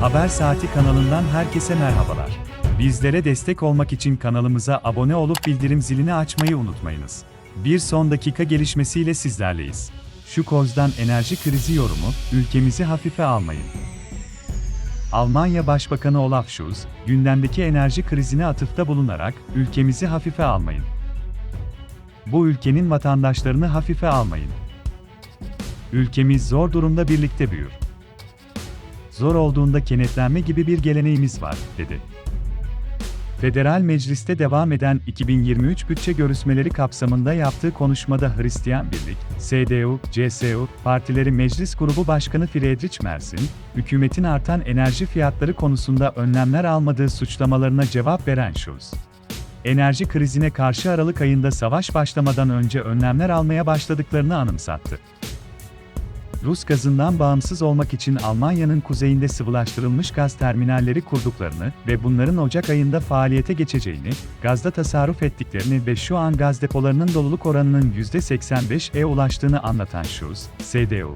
Haber Saati kanalından herkese merhabalar. Bizlere destek olmak için kanalımıza abone olup bildirim zilini açmayı unutmayınız. Bir son dakika gelişmesiyle sizlerleyiz. Şu kozdan enerji krizi yorumu, ülkemizi hafife almayın. Almanya Başbakanı Olaf Scholz, gündemdeki enerji krizine atıfta bulunarak, ülkemizi hafife almayın. Bu ülkenin vatandaşlarını hafife almayın. Ülkemiz zor durumda birlikte büyür. Zor olduğunda kenetlenme gibi bir geleneğimiz var, dedi. Federal Meclis'te devam eden 2023 bütçe görüşmeleri kapsamında yaptığı konuşmada Hristiyan Birlik, CDU, CSU, partileri Meclis Grubu Başkanı Friedrich Merz'in, hükümetin artan enerji fiyatları konusunda önlemler almadığı suçlamalarına cevap veren Scholz, enerji krizine karşı Aralık ayında savaş başlamadan önce önlemler almaya başladıklarını anımsattı. Rus gazından bağımsız olmak için Almanya'nın kuzeyinde sıvılaştırılmış gaz terminalleri kurduklarını ve bunların Ocak ayında faaliyete geçeceğini, gazda tasarruf ettiklerini ve şu an gaz depolarının doluluk oranının %85'e ulaştığını anlatan Scholz, CDU,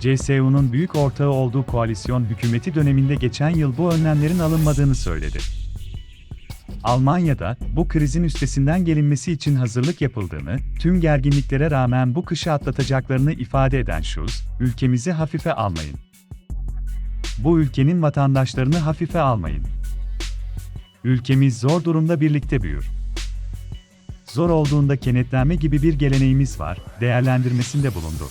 CSU'nun büyük ortağı olduğu koalisyon hükümeti döneminde geçen yıl bu önlemlerin alınmadığını söyledi. Almanya'da bu krizin üstesinden gelinmesi için hazırlık yapıldığını, tüm gerginliklere rağmen bu kışı atlatacaklarını ifade eden Scholz, ülkemizi hafife almayın. Bu ülkenin vatandaşlarını hafife almayın. Ülkemiz zor durumda birlikte büyür. Zor olduğunda kenetlenme gibi bir geleneğimiz var, değerlendirmesinde bulundu.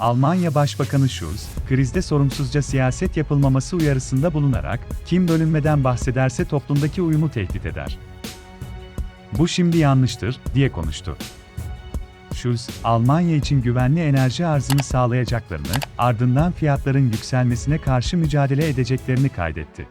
Almanya Başbakanı Scholz, krizde sorumsuzca siyaset yapılmaması uyarısında bulunarak, kim bölünmeden bahsederse toplumdaki uyumu tehdit eder. Bu şimdi yanlıştır, diye konuştu. Scholz, Almanya için güvenli enerji arzını sağlayacaklarını, ardından fiyatların yükselmesine karşı mücadele edeceklerini kaydetti.